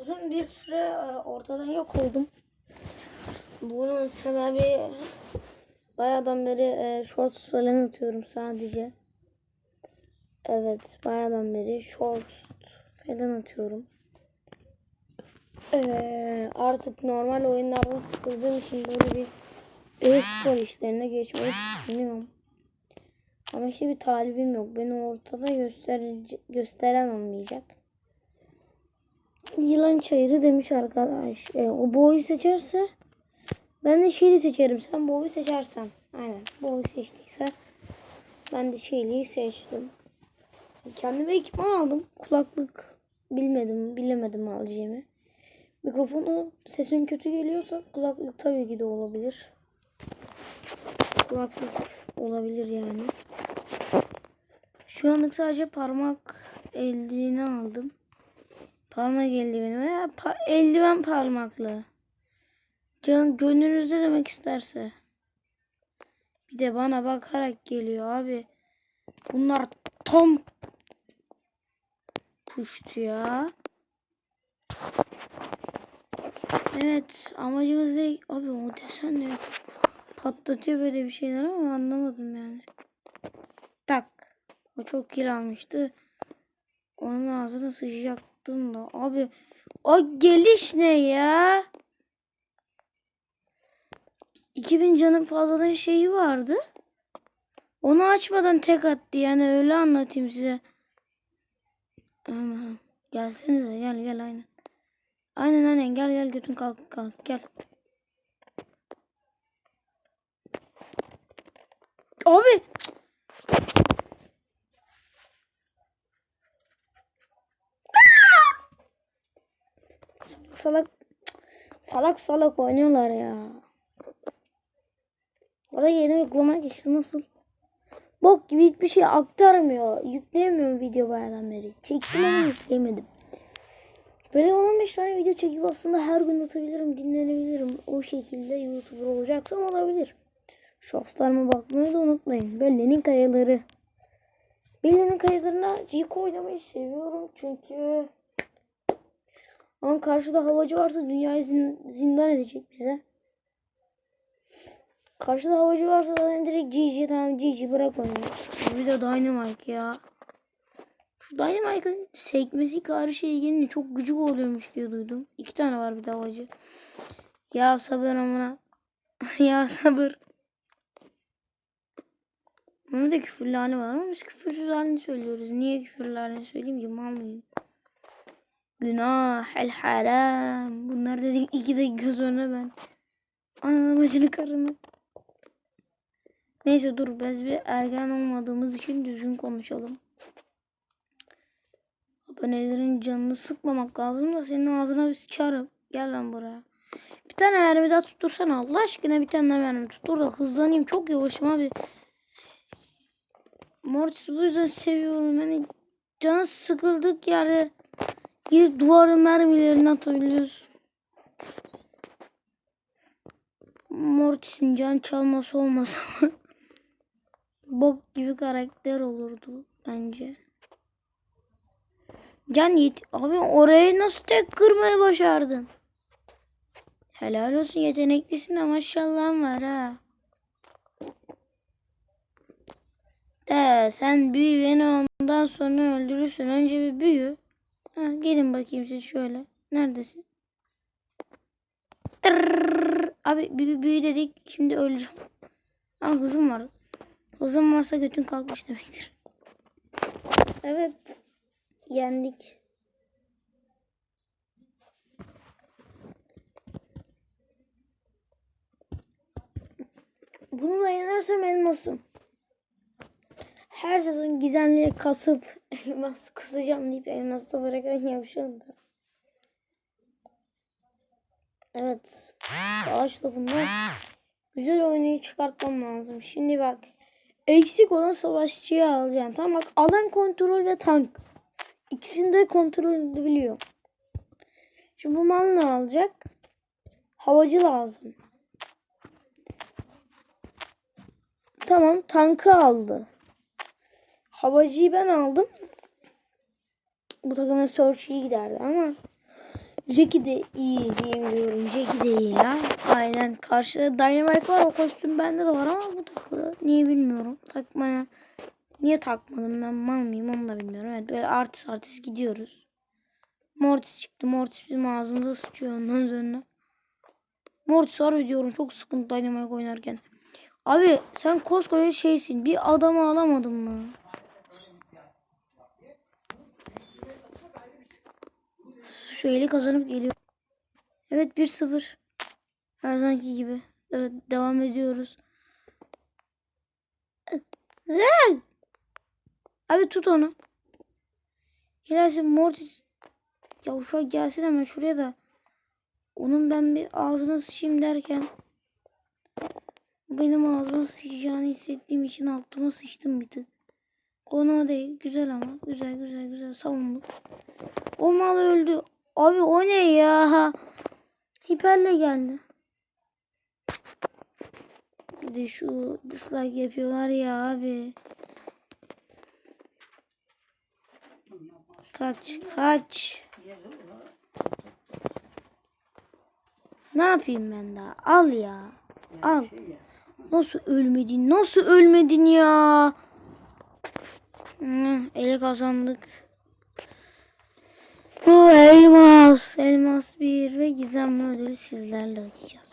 uzun bir süre e, ortadan yok oldum. Bunun sebebi bayağıdan beri e, shorts falan atıyorum sadece. Evet bayağıdan beri shorts falan atıyorum. Ee, artık normal oyunlardan sıkıldığım için böyle bir e-spor işlerine geçmeyi düşünüyorum. Ama işte bir talibim yok. Beni ortada gösterici, gösteren olmayacak. Yılan çayırı demiş arkadaş. E, o boyu seçerse ben de şeyli seçerim. Sen boyu seçersen. Aynen. Boyu seçtiyse ben de şeyliyi seçtim. Kendime ekipman aldım. Kulaklık bilmedim, bilemedim alacağımı. Mikrofonu sesin kötü geliyorsa kulaklık tabii ki de olabilir. Kulaklık olabilir yani. Şu anlık sadece parmak eldiveni aldım. Parmak eldiveni veya pa- eldiven parmaklı. Can gönlünüzde demek isterse. Bir de bana bakarak geliyor abi. Bunlar tam puştu ya. Evet amacımız değil. Abi o desen ne? Patlatıyor böyle bir şeyler ama anlamadım yani. Tak. O çok kil almıştı. Onun ağzına sıçacaktım da. Abi o geliş ne ya? 2000 canın fazladan şeyi vardı. Onu açmadan tek attı yani öyle anlatayım size. Ama gelsenize gel gel aynen. Aynen aynen gel gel götün kalk kalk gel. Abi salak salak salak oynuyorlar ya. Orada yeni uygulama geçti nasıl? Bok gibi hiçbir şey aktarmıyor. Yükleyemiyorum video bayağıdan beri. Çektim ama yükleyemedim. Böyle 15 tane video çekip aslında her gün atabilirim, dinlenebilirim. O şekilde YouTuber olacaksam olabilir. Shortslarıma bakmayı da unutmayın. Bellenin kayaları. Bellenin kayalarına Rico oynamayı seviyorum çünkü ama karşıda havacı varsa dünyayı zin- zindan edecek bize. Karşıda havacı varsa zaten direkt GG tamam GG bırak onu. Bir de Dynamite ya. Şu Dynamite'ın sekmesi karşı şeye gelince çok gıcık oluyormuş diye duydum. İki tane var bir de havacı. Ya sabır amına. ya sabır. Onun da küfürlü hali var ama biz küfürsüz halini söylüyoruz. Niye küfürlü halini söyleyeyim ki mal mıyım? Günah, el haram. Bunlar dedik iki dakika sonra ben. Ananı bacını karını. Neyse dur biz bir ergen olmadığımız için düzgün konuşalım. Abonelerin canını sıkmamak lazım da senin ağzına bir sıçarım. Gel lan buraya. Bir tane mermi daha tuttursana Allah aşkına bir tane mermi tuttur da hızlanayım. Çok yavaşım abi. Mortis bu yüzden seviyorum. Yani canı sıkıldık yerde gidip duvarın mermilerini atabiliyoruz. Mortis'in can çalması olmasa? Bok gibi karakter olurdu bence. Can Yiğit. Abi orayı nasıl tek kırmayı başardın? Helal olsun yeteneklisin de maşallahın var ha. De sen büyü beni ondan sonra öldürürsün. Önce bir büyü. Ha, gelin bakayım siz şöyle. Neredesin? Tırrrr. Abi büyü, büyü dedik. Şimdi öleceğim. Ama hızım var. Hızım varsa götün kalkmış demektir. Evet. Yendik. Bunu da yenersem elmasım. Her sezon gizemliye kasıp elmas kısacağım deyip elmasta bırakan yavşan. Evet. Savaşla bunlar. Güzel oynayı çıkartmam lazım. Şimdi bak. Eksik olan savaşçıyı alacağım. Tamam bak alan kontrol ve tank. İkisini de kontrol edebiliyor. Şimdi bu mal ne alacak? Havacı lazım. Tamam tankı aldı. Havacıyı ben aldım. Bu takımın search iyi giderdi ama Jackie de iyi diyemiyorum. Jackie de iyi ya. Aynen. Karşıda Dynamite var. O kostüm bende de var ama bu takılı. Niye bilmiyorum. Takmaya. Niye takmadım ben mal mıyım onu da bilmiyorum. Evet böyle artist artist gidiyoruz. Mortis çıktı. Mortis bizim ağzımıza sıçıyor ondan sonra. Mortis var diyorum çok sıkıntı Dynamite oynarken. Abi sen koskoca şeysin. Bir adamı alamadın mı? Şu eli kazanıp geliyor. Evet 1-0. Her zamanki gibi. Evet devam ediyoruz. Abi tut onu. Hilal'sin Mortis. Ya an gelsin hemen şuraya da. Onun ben bir ağzına sıçayım derken. Benim ağzıma sıçacağını hissettiğim için altıma sıçtım bir tık. Konu değil. Güzel ama. Güzel güzel güzel savunduk. O mal öldü. Abi o ne ya? Hiperle geldi. Bir de şu dislike yapıyorlar ya abi. Kaç kaç. Ne yapayım ben daha? Al ya. Al. Nasıl ölmedin? Nasıl ölmedin ya? Ele kazandık. Bu elmas. Elmas bir ve gizemli ödülü sizlerle açacağız.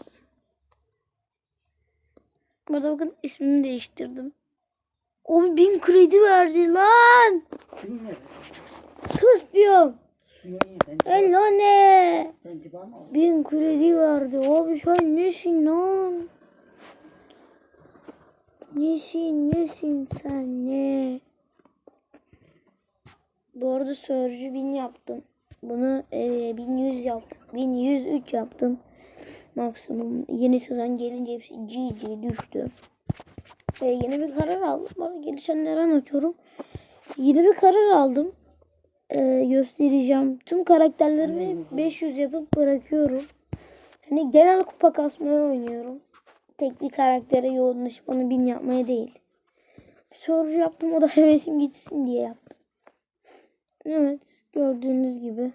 Burada bakın ismimi değiştirdim. O bin kredi verdi lan. Sus diyorum. Hello ne? Bin kredi verdi. Abi sen nesin lan? Nesin nesin sen ne? Bu arada Surge'ü 1000 yaptım. Bunu e, 1100 yap, 1103 yaptım. Maksimum yeni sezon gelince hepsi GG düştü. E, yeni bir karar aldım. Bana gelişenlerden açıyorum. Yeni bir karar aldım. E, göstereceğim. Tüm karakterlerimi 500 yapıp bırakıyorum. Hani genel kupa kasmaya oynuyorum. Tek bir karaktere yoğunlaşıp onu bin yapmaya değil. Soru yaptım o da hevesim gitsin diye yaptım. Evet gördüğünüz gibi.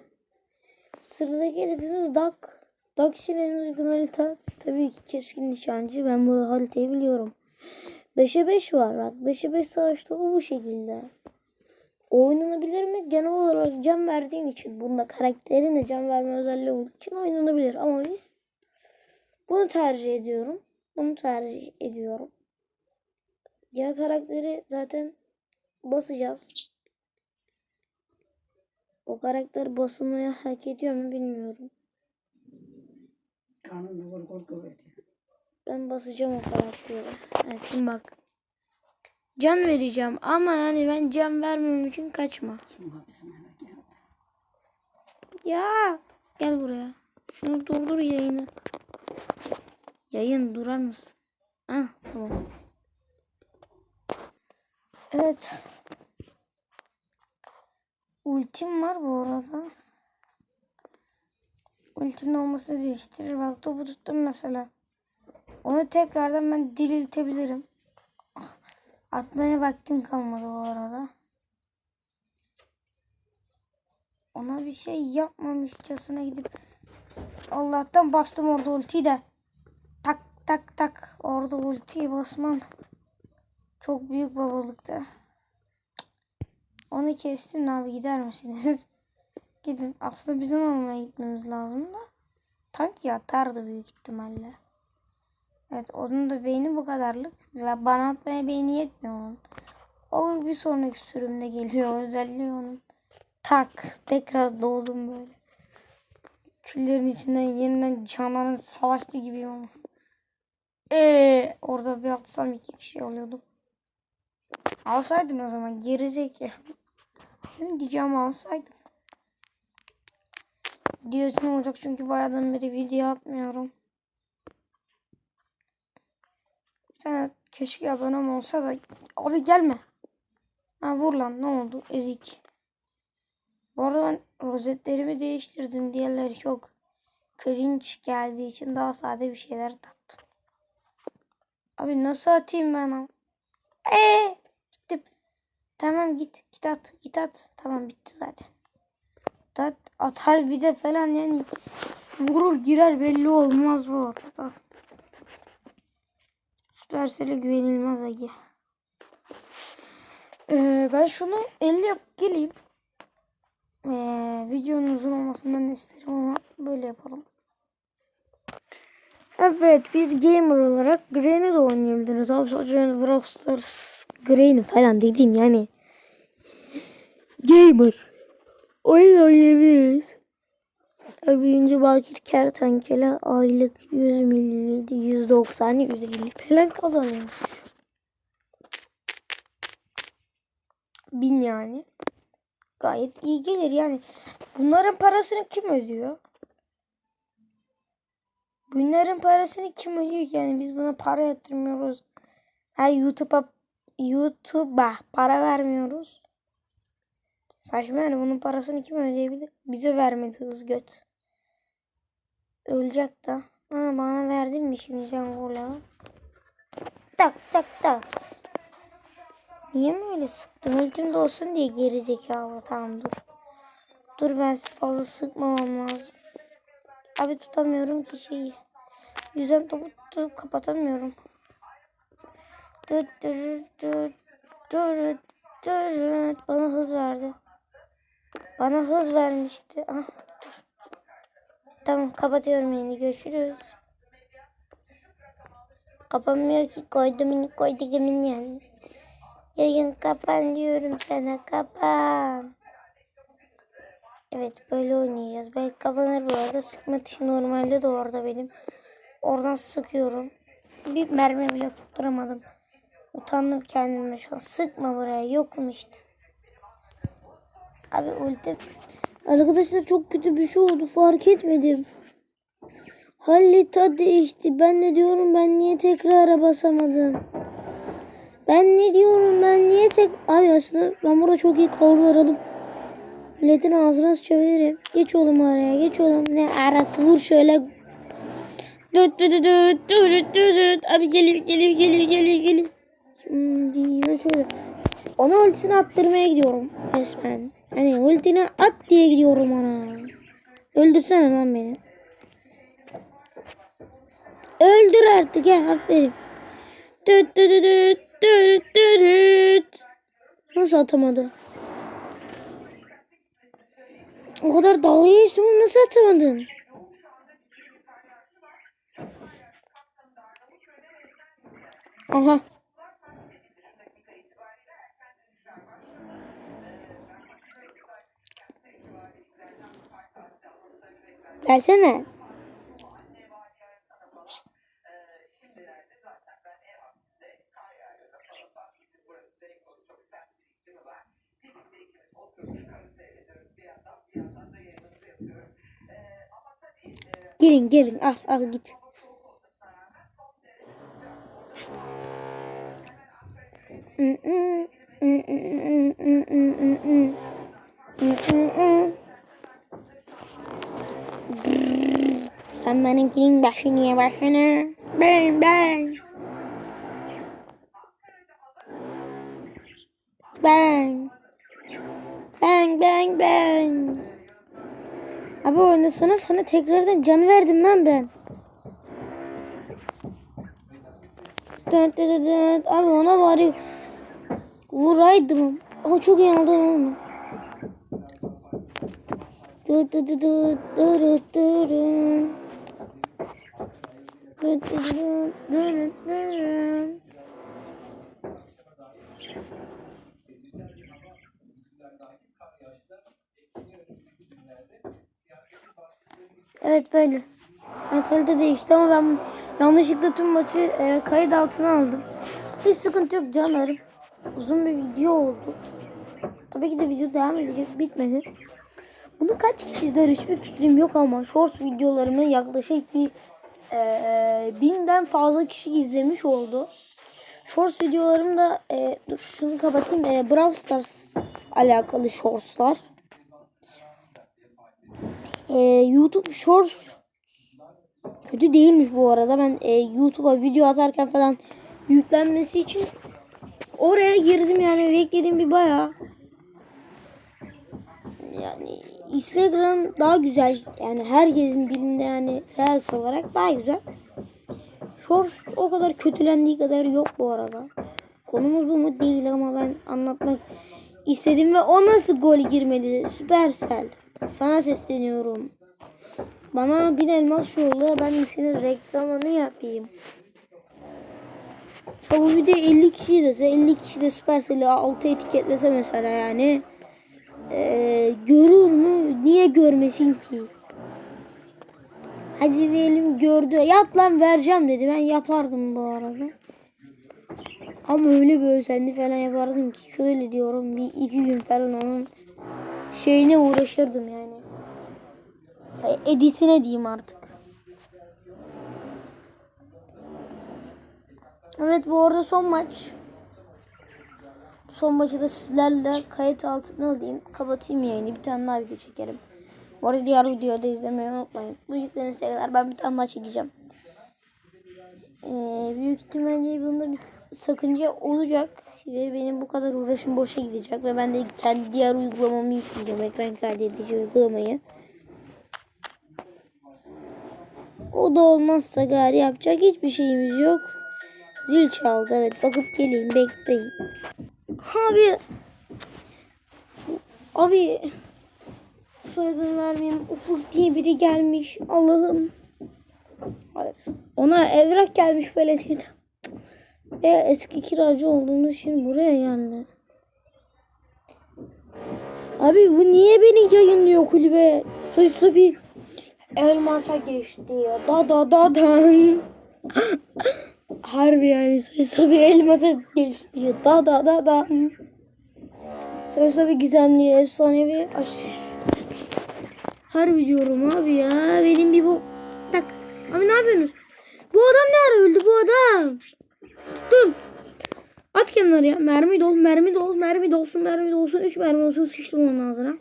Sıradaki hedefimiz Dak. Dak için en uygun harita tabii ki keskin nişancı. Ben bu haritayı biliyorum. 5'e 5 var bak. 5'e 5 savaşta bu bu şekilde. Oynanabilir mi? Genel olarak can verdiğin için. Bunda karakterin de can verme özelliği olduğu için oynanabilir. Ama biz bunu tercih ediyorum. Bunu tercih ediyorum. Diğer karakteri zaten basacağız. O karakter basılmaya hak ediyor mu bilmiyorum. Kanun vur ediyor. Ben basacağım o karakteri. Evet şimdi bak. Can vereceğim ama yani ben can vermem için kaçma. Şimdi. Ya gel buraya. Şunu durdur yayını. Yayın durar mısın? Ah tamam. Evet. Ultim var bu arada. Ultimin olması değiştirir. Bak topu tuttum mesela. Onu tekrardan ben diriltebilirim. Atmaya vaktim kalmadı bu arada. Ona bir şey yapmamışçasına gidip Allah'tan bastım orada ultiyi de. Tak tak tak orada ultiyi basmam. Çok büyük babalıktı. Onu kestim abi gider misiniz? Gidin. Aslında bizim almaya gitmemiz lazım da. Tank yatardı büyük ihtimalle. Evet onun da beyni bu kadarlık. Ve bana atmaya beyni yetmiyor onun. O bir sonraki sürümde geliyor özelliği onun. Tak tekrar doğdum böyle. Küllerin içinden yeniden canlanın savaştı gibi ama. Eee orada bir atsam iki kişi alıyordum. Alsaydın o zaman gerizek ya. Benim diyeceğim alsaydım. Diyorsun olacak çünkü bayağıdan beri video atmıyorum. Bir tane keşke abonem olsa da. Abi gelme. Ha vur lan ne oldu ezik. Bu arada ben rozetlerimi değiştirdim. Diğerleri çok cringe geldiği için daha sade bir şeyler taktım. Abi nasıl atayım ben? Eee. Tamam git. Git at. Git at. Tamam bitti zaten. Dat atar bir de falan yani vurur girer belli olmaz bu arada. Süpersel'e güvenilmez Agi. Ee, ben şunu 50 yapıp geleyim. Ee, videonun uzun de isterim ama böyle yapalım. Evet bir gamer olarak Grain'i de oynayabiliriz. Abi sadece Brawl Grain'i falan dediğim yani. Gamer. Oyun oynayabiliriz. Büyüyünce Bakir Kertenkele aylık 100 milyon 190 150 falan kazanıyor. Bin yani. Gayet iyi gelir yani. Bunların parasını kim ödüyor? Bunların parasını kim ödüyor ki? yani biz buna para yatırmıyoruz. Ha YouTube'a YouTube'a para vermiyoruz. Saçma yani bunun parasını kim ödeyebilir? Bize vermedi hız göt. Ölecek da. Ha, bana verdin mi şimdi sen kola? Tak tak tak. Niye mi öyle sıktın? Ultimde olsun diye geri zekalı. Tamam dur. Dur ben fazla sıkmamam lazım. Abi tutamıyorum ki şeyi. Yüzden topu tutup kapatamıyorum. Dıt dırıt dıt dırıt dırıt. Bana hız verdi. Bana hız vermişti. Ah, dur. Tamam kapatıyorum yine. Görüşürüz. Kapanmıyor ki. Koydum koydum yani. Yayın kapan diyorum sana kapan. Evet böyle oynayacağız. Belki kapanır bu arada. Sıkma tuşu normalde de orada benim. Oradan sıkıyorum. Bir mermi bile tutturamadım. Utandım kendime şu an. Sıkma buraya. Yokum işte. Abi ulti. Arkadaşlar çok kötü bir şey oldu. Fark etmedim. Harita değişti. Ben ne diyorum ben niye tekrara basamadım? Ben ne diyorum ben niye tek... Abi aslında ben burada çok iyi coverlar alıp milletin ağzına çeviririm. Geç oğlum araya geç oğlum. Ne arası vur şöyle. Düt düt düt düt düt düt. Abi geliyor geliyor geliyor geliyor geliyor. Şimdi ben şöyle. Ona ultisini attırmaya gidiyorum resmen. Hani ultini at diye gidiyorum ona. Öldürsene lan beni. Öldür artık ya aferin. Düt düt düt düt düt düt. Nasıl atamadı? O kadar dalga geçtim onu nasıl atamadın? Aha. Gelsene. Gelin gelin al al git. Benimkinin başını ye başını. Ben ben. Ben. Ben ben ben. Abi oynasana sana tekrardan can verdim lan ben. Dın dın dın. Abi ona bari vuraydım. Ama çok oldu onu. Dı dı dı dı dı dı dı Evet böyle. Mentalite değişti ama ben yanlışlıkla tüm maçı e, kayıt altına aldım. Hiç sıkıntı yok canlarım. Uzun bir video oldu. Tabii ki de video devam edecek bitmedi. Bunu kaç kişi izler hiçbir fikrim yok ama short videolarımı yaklaşık bir e, binden fazla kişi izlemiş oldu. Shorts videolarım da e, dur şunu kapatayım. E, Brawl Stars alakalı shortslar. E, YouTube Shorts kötü değilmiş bu arada. Ben e, YouTube'a video atarken falan yüklenmesi için oraya girdim yani beklediğim bir bayağı yani Instagram daha güzel. Yani herkesin dilinde yani Reels olarak daha güzel. Shorts o kadar kötülendiği kadar yok bu arada. Konumuz bu mu değil ama ben anlatmak istedim ve o nasıl gol girmedi? Süpersel. Sana sesleniyorum. Bana bir elmas yolla ben senin reklamını yapayım. Ya bu video 50 kişi izlese 50 kişi de Supercell'i altı etiketlese mesela yani eee, görür mü? Niye görmesin ki? Hadi diyelim gördü. Yap lan vereceğim dedi. Ben yapardım bu arada. Ama öyle bir özendi falan yapardım ki şöyle diyorum bir iki gün falan onun şeyine uğraşırdım yani. Editine diyeyim artık. Evet bu arada son maç. Son maçı da sizlerle kayıt altına alayım. Kapatayım yayını. Bir tane daha video çekerim. Bu arada diğer videoda izlemeyi unutmayın. Bu yüklenirse kadar ben bir tane daha çekeceğim. Ee, büyük ihtimalle bunda bir sakınca olacak. Ve benim bu kadar uğraşım boşa gidecek. Ve ben de kendi diğer uygulamamı yükleyeceğim. Ekran kaydedici uygulamayı. O da olmazsa gari yapacak hiçbir şeyimiz yok. Zil çaldı evet bakıp geleyim bekleyin. Abi abi soyadını vermeyeyim Ufuk diye biri gelmiş Allah'ım. Hayır. Ona evrak gelmiş belediyeden. Ve eski kiracı olduğumuz için buraya geldi. Abi bu niye beni yayınlıyor kulübe? Sonuçta bir elmasa geçti ya. Da da da dan. Harbi yani sonuçta bir elmasa ya. Da da da da. Sonuçta bir gizemli efsanevi aş. Harbi diyorum abi ya. Benim bir bu... Tak. Abi ne yapıyorsunuz? Bu adam ne ara öldü bu adam? Tuttum. At kenara ya. Mermi dol, mermi dol, mermi dolsun, mermi dolsun. Üç mermi olsun sıçtım onun ağzına.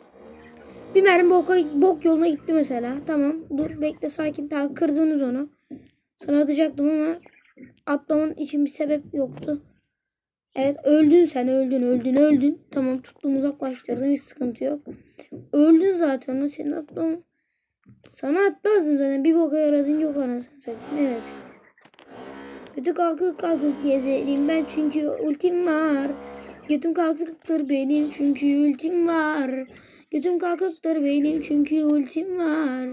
Bir mermi boka, bok yoluna gitti mesela. Tamam dur bekle sakin. Daha kırdınız onu. Sana atacaktım ama atmamın için bir sebep yoktu. Evet öldün sen öldün öldün öldün. Tamam tuttum uzaklaştırdım hiç sıkıntı yok. Öldün zaten o senin atmam. Sana atmazdım zaten bir boka yaradın yok anasını satayım evet. Kötü kalkık kalkık gezerim ben çünkü ultim var. Götüm kalkıktır benim çünkü ultim var. Götüm kalkıktır benim çünkü ultim var.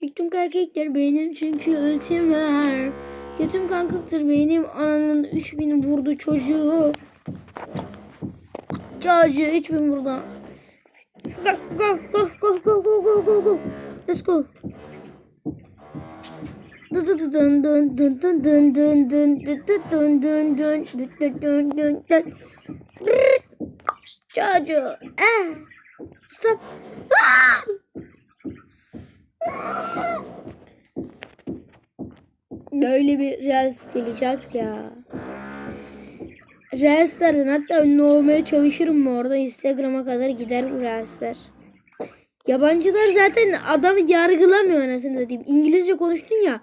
Götüm kalkıktır benim çünkü ultim var. Götüm kalkıktır benim ananın 3000 vurdu çocuğu. Çocuğu 3000 vurdu. Go go go go go go go go go. Let's go. Dun dun dun dun dun dun dun dun dun dun dun dun dun dun dun dun dun. Çocuğu. Ah. Stop. Ah! Böyle bir Reels gelecek ya. Reels'lerden hatta ünlü olmaya çalışırım bu arada. Instagram'a kadar gider bu. Yabancılar zaten adamı yargılamıyor anasını satayım. İngilizce konuştun ya.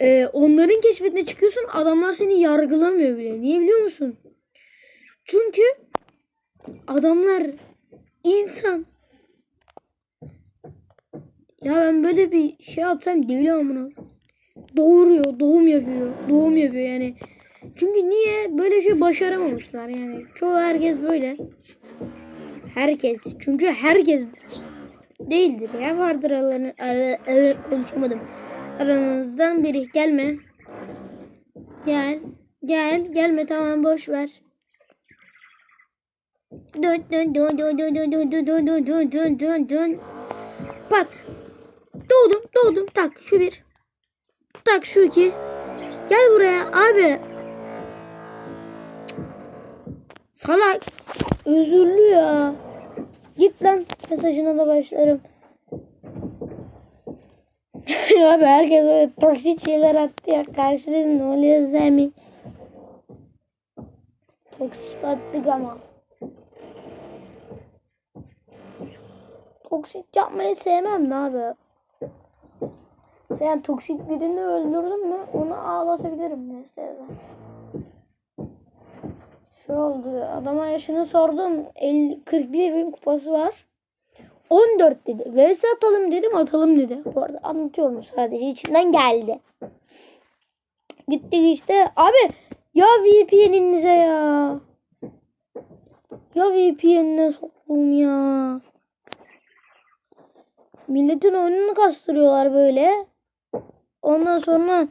e, onların keşfetine çıkıyorsun adamlar seni yargılamıyor bile. Niye biliyor musun? Çünkü adamlar insan. Ya ben böyle bir şey atsam deli amına. Doğuruyor, doğum yapıyor. Doğum yapıyor yani. Çünkü niye böyle şey başaramamışlar yani. Çoğu herkes böyle. Herkes. Çünkü herkes değildir ya. Vardır aralarında. Ee, ee, konuşamadım. Aranızdan biri gelme. Gel. Gel. Gelme tamam boş ver. Dön dön dön dön dön dön dön dön dön dön dön dön dön. Pat. Doğdum doğdum tak şu bir. Tak şu iki. Gel buraya abi. Salak. Özürlü ya. Git lan mesajına da başlarım. abi herkes öyle toksik şeyler attı ya. Karşıda ne oluyor Zemi? Toksik attık ama. Toksik yapmayı sevmem ne abi. Sen toksik birini öldürdün mü onu ağlatabilirim mesela. Şu oldu adama yaşını sordum 50, 41 bin kupası var. 14 dedi. VS atalım dedim atalım dedi. Bu arada anlatıyorum sadece içimden geldi. Gittik işte. Abi ya VPN'inize ya. Ya VPN'ine soktum ya. Milletin oyununu kastırıyorlar böyle. Ondan sonra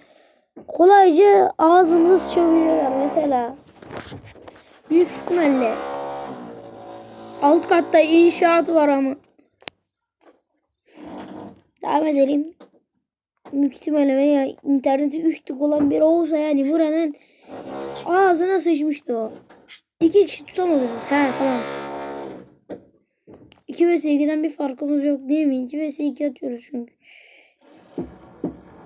kolayca ağzımızı çeviriyorlar mesela. Büyük ihtimalle. Alt katta inşaat var ama. Devam edelim. Büyük ihtimalle veya interneti 3 tık olan biri olsa yani buranın ağzına sıçmıştı o. İki kişi tutamadınız. He tamam. 2 vs 2'den bir farkımız yok değil mi? 2 vs 2 atıyoruz çünkü.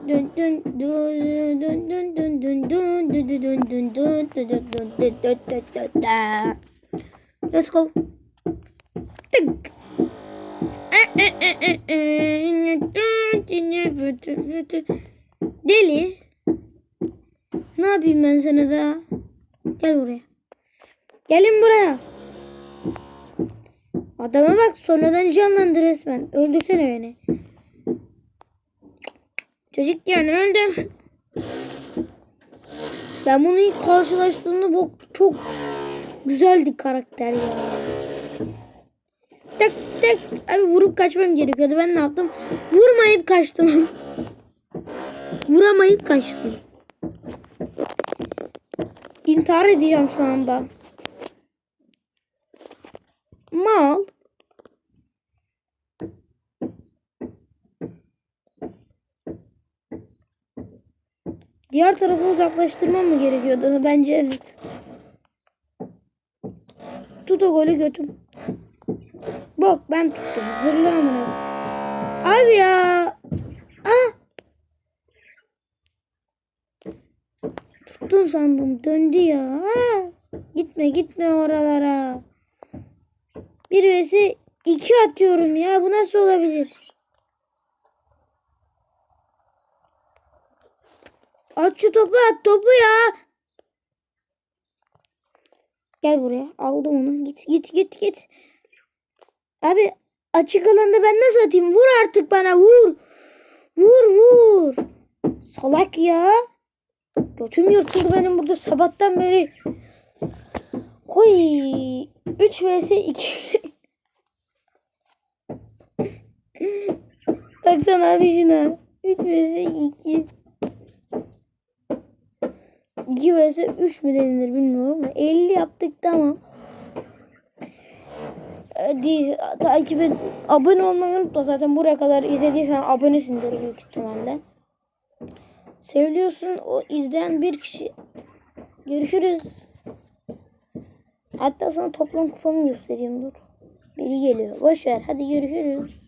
Dön dön dön dön dön dön dön dön dön dön dön dön dön dön dön dön. Let's go. Tık. Deli. Ne yapayım ben sana da? Gel buraya. Gelin buraya. Adama bak sonradan canlandı resmen. Öldürsene beni. Çocuk yani öldü. Ben bunu ilk karşılaştığımda bu çok güzeldi karakter ya. Tek tek abi vurup kaçmam gerekiyordu. Ben ne yaptım? Vurmayıp kaçtım. Vuramayıp kaçtım. İntihar edeceğim şu anda. Mal. Diğer tarafı uzaklaştırmam mı gerekiyordu? Bence evet. Tut o golü götüm. Bak ben tuttum. Zırlı amına. Abi ya. Ah. Tuttum sandım. Döndü ya. Ah. Gitme gitme oralara. Bir vs iki atıyorum ya. Bu nasıl olabilir? At şu topu at topu ya. Gel buraya. Aldım onu. Git git git git. Abi açık alanda ben nasıl atayım? Vur artık bana vur. Vur vur. Salak ya. Götüm yırtıldı benim burada sabahtan beri. Koy. 3 vs 2. Baksana abi şuna. 3 vs 2. 2 vs 3 mü denilir bilmiyorum da 50 yaptık tamam. Hadi takip et. Abone olmayı unutma zaten buraya kadar izlediysen abonesindir büyük ihtimalle. Seviliyorsun o izleyen bir kişi. Görüşürüz. Hatta sana toplam kupamı göstereyim dur. Biri geliyor. Boş ver hadi görüşürüz.